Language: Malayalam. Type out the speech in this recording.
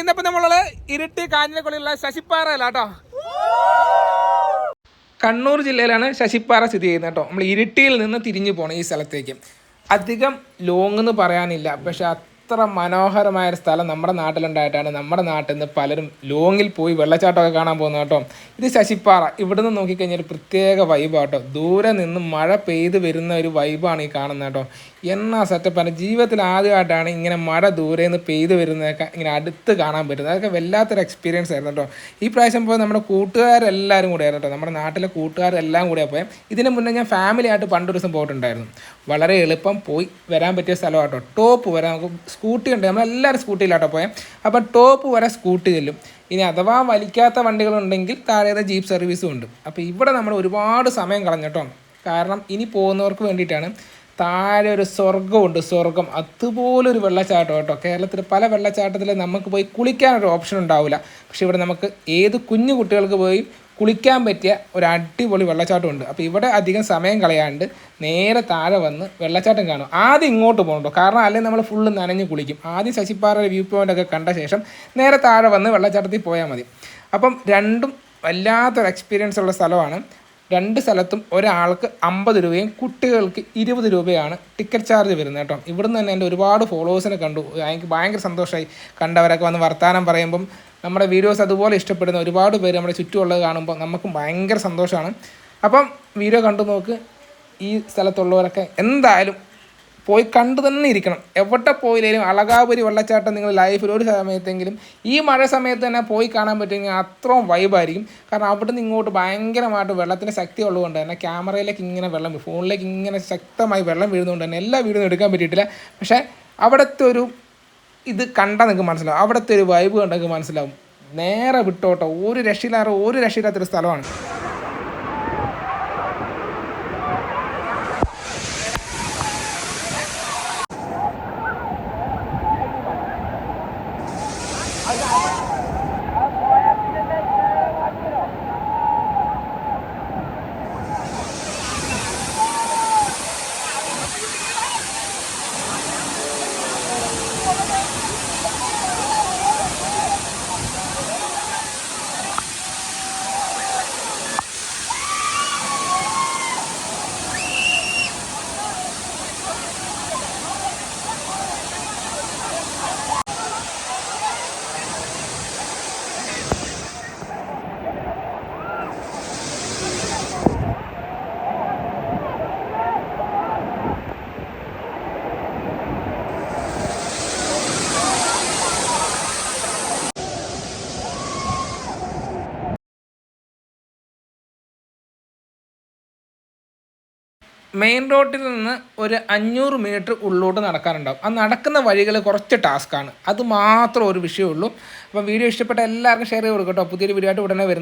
ഇന്നിപ്പോ നമ്മൾ ഇരിട്ടി കാഞ്ഞിരക്കുള്ളിലുള്ള ശശിപ്പാറയിലാട്ടോ. കണ്ണൂർ ജില്ലയിലാണ് ശശിപ്പാറ സ്ഥിതി ചെയ്യുന്നത് കേട്ടോ. നമ്മൾ ഇരിട്ടിയിൽ നിന്ന് തിരിഞ്ഞു പോകണം ഈ സ്ഥലത്തേക്ക്. അധികം ലോങ് എന്ന് പറയാനില്ല. പക്ഷെ അത്ര മനോഹരമായ ഒരു സ്ഥലം നമ്മുടെ നാട്ടിലുണ്ടായിട്ടാണ്. നമ്മുടെ നാട്ടിൽ നിന്ന് പലരും ലോങ്ങിൽ പോയി വെള്ളച്ചാട്ടമൊക്കെ കാണാൻ പോകുന്നത് കേട്ടോ. ഇത് ശശിപ്പാറ. ഇവിടെ നിന്ന് നോക്കിക്കഴിഞ്ഞാൽ ഒരു പ്രത്യേക വൈബ് ആട്ടോ ദൂരെ നിന്ന് മഴ പെയ്ത് വരുന്ന ഒരു വൈബാണ് ഈ കാണുന്നത് കേട്ടോ. എന്നാ സെറ്റപ്പാണ് ജീവിതത്തിൽ ആദ്യമായിട്ടാണ് ഇങ്ങനെ മഴ ദൂരെ നിന്ന് പെയ്ത് വരുന്നതൊക്കെ ഇങ്ങനെ അടുത്ത് കാണാൻ പറ്റുന്നത്. അതൊക്കെ വല്ലാത്തൊരു എക്സ്പീരിയൻസ് ആയിരുന്നു കേട്ടോ. ഈ പ്രാവശ്യം പോയി നമ്മുടെ കൂട്ടുകാരെല്ലാവരും കൂടെ ആയിരുന്നു കേട്ടോ. നമ്മുടെ നാട്ടിലെ കൂട്ടുകാരെല്ലാം കൂടെ പോയത് ഇതിനു മുന്നേ ഞാൻ ഫാമിലി ആയിട്ട് പണ്ട് ദിവസം പോയിട്ടുണ്ടായിരുന്നു. വളരെ എളുപ്പം പോയി വരാൻ പറ്റിയ സ്ഥലമാണ് കേട്ടോ. ടോപ്പ് വരെ നമുക്ക് സ്കൂട്ടി ഉണ്ട്. നമ്മളെല്ലാവരും സ്കൂട്ടിയിലാട്ടോ പോയത് അപ്പോൾ ടോപ്പ് വരെ സ്കൂട്ടി ചെല്ലും. ഇനി അഥവാ വലിക്കാത്ത വണ്ടികളുണ്ടെങ്കിൽ താഴെ ജീപ്പ് സർവീസും ഉണ്ട്. അപ്പോൾ ഇവിടെ നമ്മൾ ഒരുപാട് സമയം കളഞ്ഞിട്ടോ. കാരണം ഇനി പോകുന്നവർക്ക് വേണ്ടിയിട്ടാണ് താഴെ ഒരു സ്വർഗമുണ്ട് സ്വർഗം അതുപോലൊരു വെള്ളച്ചാട്ടം കേട്ടോ. കേരളത്തിൽ പല വെള്ളച്ചാട്ടത്തിൽ നമുക്ക് പോയി കുളിക്കാനൊരു ഓപ്ഷൻ ഉണ്ടാവില്ല. പക്ഷേ ഇവിടെ നമുക്ക് ഏത് കുഞ്ഞു കുട്ടികൾക്ക് പോയി കുളിക്കാൻ പറ്റിയ ഒരു അടിപൊളി വെള്ളച്ചാട്ടമുണ്ട്. അപ്പോൾ ഇവിടെ അധികം സമയം കളയാണ്ട് നേരെ താഴെ വന്ന് വെള്ളച്ചാട്ടം കാണും. ആദ്യം ഇങ്ങോട്ട് പോകണ്ടോ? കാരണം അല്ലെങ്കിൽ നമ്മൾ ഫുള്ള് നനഞ്ഞ് കുളിക്കും. ആദ്യം ശശിപ്പാറയുടെ വ്യൂ പോയിന്റ് ഒക്കെ കണ്ട ശേഷം നേരെ താഴെ വന്ന് വെള്ളച്ചാട്ടത്തിൽ പോയാൽ മതി. അപ്പം രണ്ടും വല്ലാത്തൊരു എക്സ്പീരിയൻസ് ഉള്ള സ്ഥലമാണ്. രണ്ട് സ്ഥലത്തും ഒരാൾക്ക് അമ്പത് രൂപയും കുട്ടികൾക്ക് ഇരുപത് രൂപയാണ് ടിക്കറ്റ് ചാർജ് വരുന്നത് കേട്ടോ. ഇവിടുന്ന് തന്നെ എന്റെ ഒരുപാട് ഫോളോവേഴ്സിനെ കണ്ടു. എനിക്ക് ഭയങ്കര സന്തോഷമായി കണ്ടവരൊക്കെ വന്ന് വർത്തമാനം പറയുമ്പം നമ്മുടെ വീഡിയോസ് അതുപോലെ ഇഷ്ടപ്പെടുന്ന ഒരുപാട് പേര് നമ്മുടെ ചുറ്റുമുള്ളത് കാണുമ്പോൾ നമുക്കും ഭയങ്കര സന്തോഷമാണ്. അപ്പം വീഡിയോ കണ്ടു നോക്ക് ഈ സ്ഥലത്തുള്ളവരൊക്കെ എന്തായാലും പോയി കണ്ടു തന്നെ ഇരിക്കണം. എവിടെ പോയില്ലെങ്കിലും അളകാപുരി വെള്ളച്ചാട്ടം നിങ്ങൾ ലൈഫിൽ ഒരു സമയത്തെങ്കിലും ഈ മഴ സമയത്ത് തന്നെ പോയി കാണാൻ പറ്റുമെങ്കിൽ അത്രയും വൈബായിരിക്കും കാരണം അവിടെ നിന്ന് ഇങ്ങോട്ട് ഭയങ്കരമായിട്ട് വെള്ളത്തിന് ശക്തി ഉള്ളതുകൊണ്ട് തന്നെ ക്യാമറയിലേക്ക് ഇങ്ങനെ വെള്ളം. ഫോണിലേക്ക് ഇങ്ങനെ ശക്തമായി വെള്ളം വീഴുന്നതുകൊണ്ട് തന്നെ എല്ലാ വീഡിയോ എടുക്കാൻ പറ്റിയിട്ടില്ല. പക്ഷേ അവിടുത്തെ ഒരു ഇത് കണ്ടാൽ നിങ്ങൾക്ക് മനസ്സിലാവും. അവിടുത്തെ ഒരു വൈബ് കണ്ടെങ്കിൽ മനസ്സിലാവും. നേരെ വിട്ടോട്ടോ. ഒരു രക്ഷയില്ലാത്ത ഒരു രക്ഷയില്ലാത്തൊരു സ്ഥലമാണ്. മെയിൻ റോഡിൽ നിന്ന് ഒരു അഞ്ഞൂറ് മീറ്റർ ഉള്ളോട്ട് നടക്കാനുണ്ടാവും. ആ നടക്കുന്ന വഴികൾ കുറച്ച് ടാസ്ക്കാണ് അത് മാത്രം ഒരു വിഷയമുള്ളൂ അപ്പോൾ വീഡിയോ ഇഷ്ടപ്പെട്ട എല്ലാവർക്കും ഷെയർ ചെയ്ത് കൊടുക്കട്ടോ പുതിയൊരു വീഡിയോ ആയിട്ട് ഉടനെ വരുന്നു